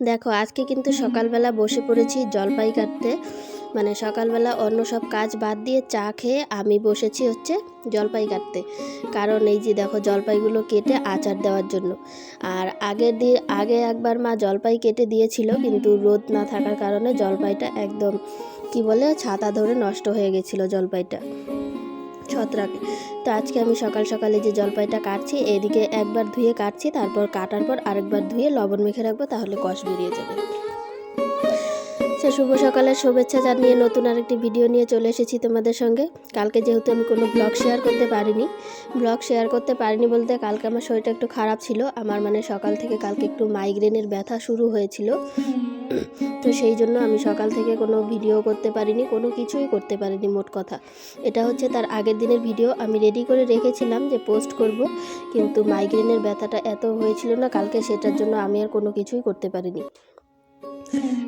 দেখো, আজকে কিন্তু সকালবেলা বসে পড়েছি জলপাই কাটতে মানে সকালবেলা অন্য সব কাজ বাদ দিয়ে চা খেয়ে আমি বসেছি হচ্ছে জলপাই কাটতে কারণ এই যে দেখো, জলপাইগুলো কেটে আচার দেওয়ার জন্য। আর আগের দিন আগে একবার মা জলপাই কেটে দিয়েছিল, কিন্তু রোদ না থাকার কারণে জলপাইটা একদম, কি বলে, ছাতা ধরে নষ্ট হয়ে গেছিল জলপাইটা। ছত্রাকে। তো আজকে আমি সকাল সকালে যে জলপাইটা কাটছি, এদিকে একবার ধুয়ে কাটছি, তারপর কাটার পর আরেকবার ধুয়ে লবণ মেখে রাখব, তাহলে কষ বেরিয়ে যাবে। শুভ সকালের শুভেচ্ছা জানিয়ে নতুন আরেকটি ভিডিও নিয়ে চলে এসেছি তোমাদের সঙ্গে। কালকে যেহেতু আমি কোনো ব্লগ শেয়ার করতে পারিনি, ব্লগ শেয়ার করতে পারিনি বলতে কালকে আমার শরীরটা একটু খারাপ ছিল। আমার মানে সকাল থেকে কালকে একটু মাইগ্রেনের ব্যথা শুরু হয়েছিল। তো সেই জন্য আমি সকাল থেকে কোনো ভিডিও করতে পারিনি, কোনো কিছুই করতে পারিনি মোট কথা। এটা হচ্ছে তার আগের দিনের ভিডিও। আমি রেডি করে রেখেছিলাম যে পোস্ট করব, কিন্তু মাইগ্রেনের ব্যথাটা এত হয়েছিল না, কালকে সেটার জন্য আমি আর কোনো কিছুই করতে পারিনি।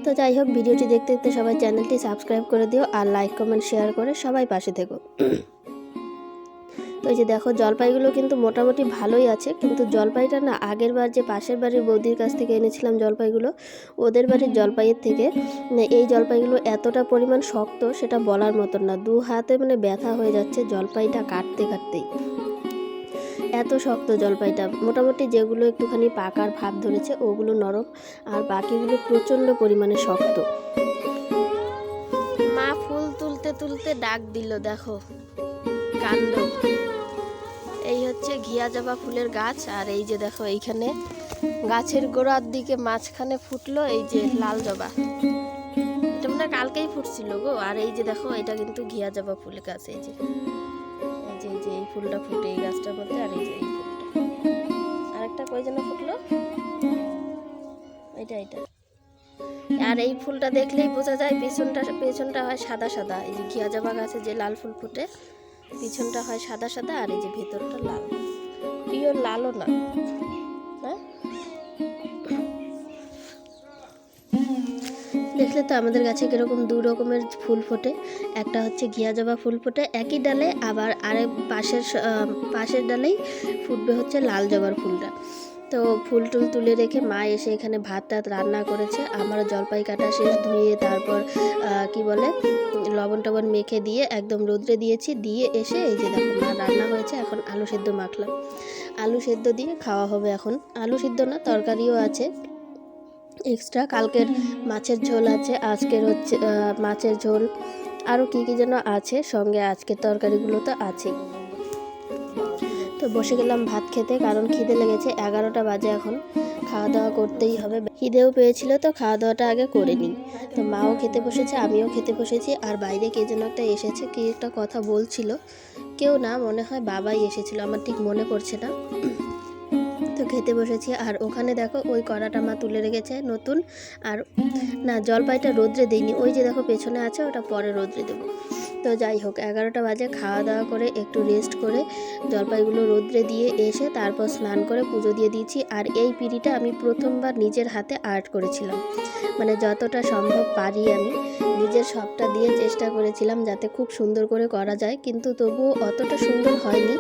তো যাই হোক, ভিডিওটি দেখতে দেখতে সবাই চ্যানেলটি সাবস্ক্রাইব করে দিও আর লাইক কমেন্ট শেয়ার করে সবাই পাশে থেকো। এই যে দেখো, জলপাইগুলো কিন্তু মোটামুটি ভালোই আছে, কিন্তু জলপাইটা না আগের বার যে পাশের বাড়ির বৌদির কাছ থেকে এনেছিলাম জলপাইগুলো, ওদের বাড়ির জলপাইয়ের থেকে মানে এই জলপাইগুলো এতটা পরিমাণ শক্ত সেটা বলার মতন না। দু হাতে মানে ব্যথা হয়ে যাচ্ছে জলপাইটা কাটতে কাটতেই। এত শক্ত জলপাইটা, মোটামুটি যেগুলো একটুখানি পাকার ভাব ধরেছে ওগুলো নরম, আর বাকিগুলো প্রচণ্ড পরিমাণে শক্ত। মা ফুল তুলতে তুলতে ডাক দিল, দেখো, কাণ্ড। এই হচ্ছে ঘিয়া জবা ফুলের গাছ, আর এই যে দেখো এইখানে গাছের গোড়ার দিকে মাঝখানে ফুটলো এই যে লাল জবা। এটা মনে কালকেই ফুটছিল গো, আর এই যে দেখো এটা কিন্তু ঘিয়া জবা ফুল গাছ, এই যে। এই যে এই যে এই ফুলটা ফুটে এই গাছটার মধ্যে, আর এই যে এই ফুলটা। আরেকটা কই যেন ফুটলো? এটা এটা। আর এই ফুলটা দেখলেই বোঝা যায় পেছনটা পেছনটা হয় সাদা সাদা, এই যে ঘিয়া জবা গাছে যে লাল ফুল ফুটে। পিছনটা হয় সাদা সাদা আর এই যে ভেতরটা লাল। প্রিয় লালও না। হ্যাঁ? দেখলে তো আমাদের গাছে কীরকম দু রকমের ফুল ফোটে। একটা হচ্ছে ঘিয়া জবা ফুল ফোটে, একই ডালে আবার আরেক পাশের পাশের ডালেই ফুটবে হচ্ছে লাল জবার ফুলটা। তো ফুল টুল তুলে রেখে মা এসে এখানে ভাত টাত রান্না করেছে। আমারও জলপাই কাটা শেষ ধুয়ে তারপর কি বলে, লবণ টবণ মেখে দিয়ে একদম রোদ্রে দিয়েছি। দিয়ে এসে এই যে দেখো মা রান্না হয়েছে, এখন আলু সেদ্ধ মাখলাম। আলু সেদ্ধ দিয়ে খাওয়া হবে এখন। আলু সেদ্ধ না, তরকারিও আছে। এক্সট্রা কালকের মাছের ঝোল আছে, আজকের হচ্ছে মাছের ঝোল। আরও কী কী যেন আছে, সঙ্গে আজকের তরকারিগুলো তো আছেই। তো বসে গেলাম ভাত খেতে, কারণ খিদে লেগেছে, এগারোটা বাজে এখন। খাওয়া দাওয়া করতেই হবে। খিদেও পেয়েছিল তো খাওয়া দাওয়াটা আগে করে নিই। তো মাও খেতে বসেছে, আমিও খেতে বসেছি, আর বাইরে কে যেন একটা এসেছে, কি একটা কথা বলছিল। কেউ না, মনে হয় বাবাই এসেছিল, আমার ঠিক মনে পড়ছে না। তো খেতে বসেছি, আর ওখানে দেখো ওই কড়াটা মা তুলে রেখেছে, নতুন। আর না, জলপাইটা রোদ্রে দিইনি, ওই যে দেখো পেছনে আছে, ওটা পরে রোদ্রে দেবো। তো যাই হোক, এগারোটা বাজে, খাওয়া দাওয়া করে একটু রেস্ট করে জলপাইগুলো রোদ্রে দিয়ে এসে তারপর স্নান করে পুজো দিয়ে দিয়েছি। আর এই পিঁড়িটা আমি প্রথমবার নিজের হাতে আর্ট করেছিলাম। মানে যতটা সম্ভব পারি আমি। নিজের সবটা দিয়ে চেষ্টা করেছিলাম যাতে খুব সুন্দর করে করা যায়। কিন্তু তবুও অতটা সুন্দর হয়নি।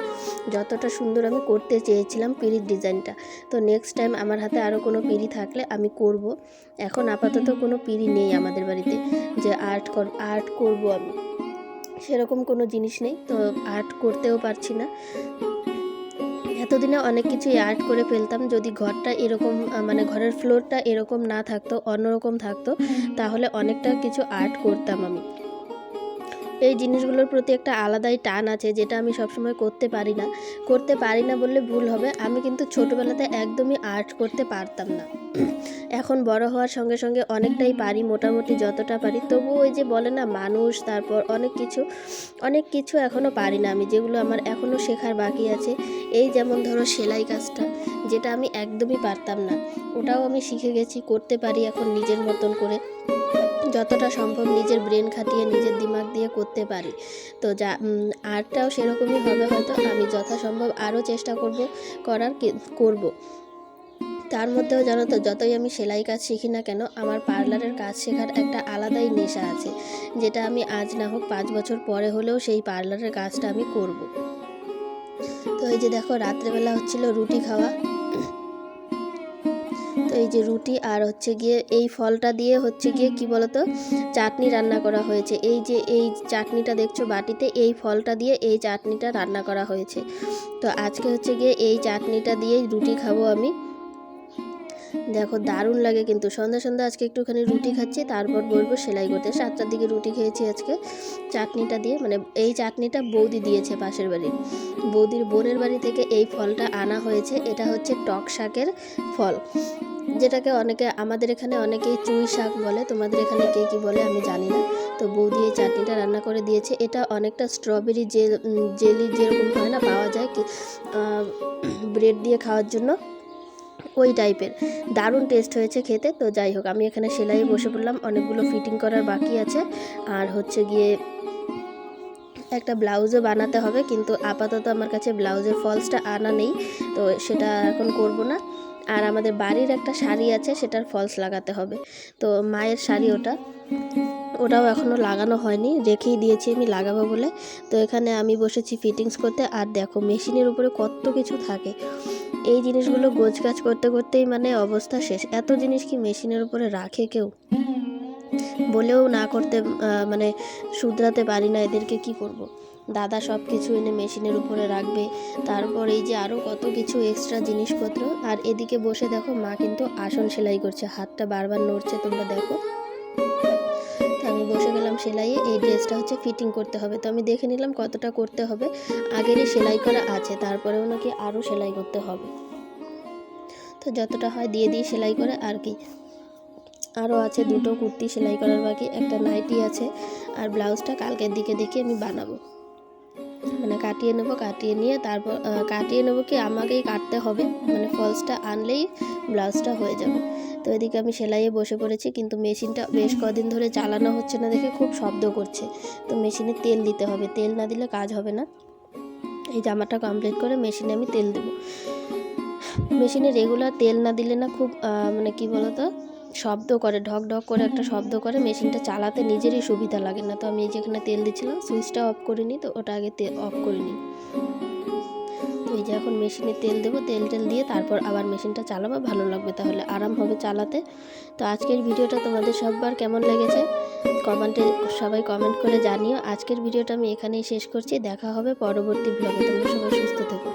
যতটা সুন্দর আমি করতে চেয়েছিলাম পিঁড়ির ডিজাইনটা। তো নেক্সট টাইম আমার হাতে আরও কোনো পিঁড়ি থাকলে আমি করব। এখন আপাতত কোনো পিঁড়ি নেই আমাদের বাড়িতে। যে আর্ট কর আর্ট করব আমি। সেরকম কোনো জিনিস নেই, তো আর্ট করতেও পারছি না। এতদিনে অনেক কিছুই আর্ট করে ফেলতাম, যদি ঘরটা এরকম মানে ঘরের ফ্লোরটা এরকম না থাকতো, অন্যরকম থাকতো, তাহলে অনেকটা কিছু আর্ট করতাম আমি। এই জিনিসগুলোর প্রতি একটা আলাদাই টান আছে, যেটা আমি সবসময় করতে পারি না। করতে পারি না বললে ভুল হবে। আমি কিন্তু ছোটোবেলাতে একদমই আর্ট করতে পারতাম না। এখন বড় হওয়ার সঙ্গে সঙ্গে অনেকটাই পারি, মোটামুটি যতটা পারি। তবু ওই যে বলে না, মানুষ, তারপর অনেক কিছু অনেক কিছু এখনও পারি না আমি, যেগুলো আমার এখনও শেখার বাকি আছে। এই যেমন ধরো সেলাই কাজটা, যেটা আমি একদমই পারতাম না। ওটাও আমি শিখে গেছি, করতে পারি এখন নিজের মতন করে। যতটা সম্ভব নিজের ব্রেন খাটিয়ে, নিজের দিমাগ দিয়ে করতে পারি। তো যা আর্টটাও সেরকমই হবে হয়তো, আমি যথাসম্ভব আরও চেষ্টা করব, করার করব। তার মধ্যেও জানো তো, যতই আমি সেলাই কাজ শিখি না কেন, আমার পার্লারের কাজ শেখার একটা আলাদাই নেশা আছে, যেটা আমি আজ না হোক পাঁচ বছর পরে হলেও সেই পার্লারের কাজটা আমি করব। তো এই যে দেখো, রাত্রেবেলা হচ্ছিল রুটি খাওয়া। এই যে রুটি আর হচ্ছে গিয়ে এই ফলটা দিয়ে হচ্ছে গিয়ে কি বলতো, চাটনি রান্না করা হয়েছে। এই যে এই চাটনিটা দেখছ বাটিতে, এই ফলটা দিয়ে এই চাটনিটা রান্না করা হয়েছে। তো আজকে হচ্ছে গিয়ে এই চাটনিটা দিয়েই রুটি খাব আমি। দেখো দারুণ লাগে কিন্তু। সন্ধ্যা সন্ধ্যা আজকে একটুখানি রুটি খাচ্ছি, তারপর বলব সেলাই করতে। সাতটার দিকে রুটি খেয়েছি আজকে। চাটনিটা দিয়ে মানে এই চাটনিটা বৌদি দিয়েছে পাশের বাড়ির। বৌদির বোনের বাড়ি থেকে এই ফলটা আনা হয়েছে। এটা হচ্ছে টক শাকের ফল। যেটাকে অনেকে, আমাদের এখানে অনেকেই চুই শাক বলে, তোমাদের এখানে কে কী বলে আমি জানি না। তো বৌদি এই চাটনিটা রান্না করে দিয়েছে। এটা অনেকটা স্ট্রবেরি জেল জেলি যেরকম হয় না, পাওয়া যায় কি ব্রেড দিয়ে খাওয়ার জন্য, ওই টাইপের দারুণ টেস্ট হয়েছে খেতে। তো যাই হোক, আমি এখানে সেলাই বসে পড়লাম। অনেকগুলো ফিটিং করার বাকি আছে। আর হচ্ছে গিয়ে একটা ব্লাউজও বানাতে হবে, কিন্তু আপাতত আমার কাছে ব্লাউজের ফলসটা আনা নেই। তো সেটা এখন করব না। আর আমাদের বাড়ির একটা শাড়ি আছে, সেটার ফলস লাগাতে হবে। তো মায়ের শাড়ি ওটা। ওটাও এখনও লাগানো হয়নি, রেখেই দিয়েছি আমি লাগাবো বলে। তো এখানে আমি বসেছি ফিটিংস করতে, আর দেখো মেশিনের উপরে কত কিছু থাকে। এই জিনিসগুলো গোছগাছ করতে করতেই মানে অবস্থা শেষ। এত জিনিস কি মেশিনের উপরে রাখে কেউ? বলেও না করতে মানে শুধরাতে পারি না এদেরকে, কি করব। দাদা সব কিছু এনে মেশিনের উপরে রাখবে। তারপর এই যে আরও কত কিছু এক্সট্রা জিনিসপত্র। আর এদিকে বসে দেখো, মা কিন্তু আসন সেলাই করছে। হাতটা বারবার নড়ছে, তোমরা দেখো। আমি বসে গেলাম সেলাইয়ে। এই ড্রেসটা হচ্ছে ফিটিং করতে হবে। তো আমি দেখে নিলাম কতটা করতে হবে। আগেরই সেলাই করা আছে, তারপরেও নাকি আরও সেলাই করতে হবে। তো যতটা হয় দিয়ে দিয়ে সেলাই করে, আর কি। আরও আছে দুটো কুর্তি সেলাই করার বাকি। একটা নাইটি আছে, আর ব্লাউজটা কালকের দিকে দেখে আমি বানাবো। মানে কাটিয়ে নেব, কাটিয়ে নিয়ে তারপর কাটিয়ে নেব কি আমাকেই কাটতে হবে। মানে ফলসটা আনলেই ব্লাউজটা হয়ে যাবে। তো এদিকে আমি সেলাইয়ে বসে পড়েছি, কিন্তু মেশিনটা বেশ কদিন ধরে চালানো হচ্ছে না দেখে খুব শব্দ করছে। তো মেশিনে তেল দিতে হবে, তেল না দিলে কাজ হবে না। এই জামাটা কমপ্লিট করে মেশিনে আমি তেল দেবো। মেশিনে রেগুলার তেল না দিলে না খুব মানে কি বলতো? শব্দ করে, ঢক ঢক করে একটা শব্দ করে, মেশিনটা চালাতে নিজেরই সুবিধা লাগে না। তো আমি যেখানে তেল দিচ্ছিলাম, সুইচটা অফ করিনি তো, ওটা আগে অফ করিনি তো এই যে এখন মেশিনে তেল দেবো, তেল টেল দিয়ে তারপর আবার মেশিনটা চালাবো, ভালো লাগবে তাহলে। আরাম হবে চালাতে। তো আজকের ভিডিওটা তোমাদের সববার কেমন লেগেছে? কমেন্টে সবাই কমেন্ট করে জানিও। আজকের ভিডিওটা আমি এখানেই শেষ করছি। দেখা হবে পরবর্তী ব্লগে তোমরা সবাই সুস্থ থেকো।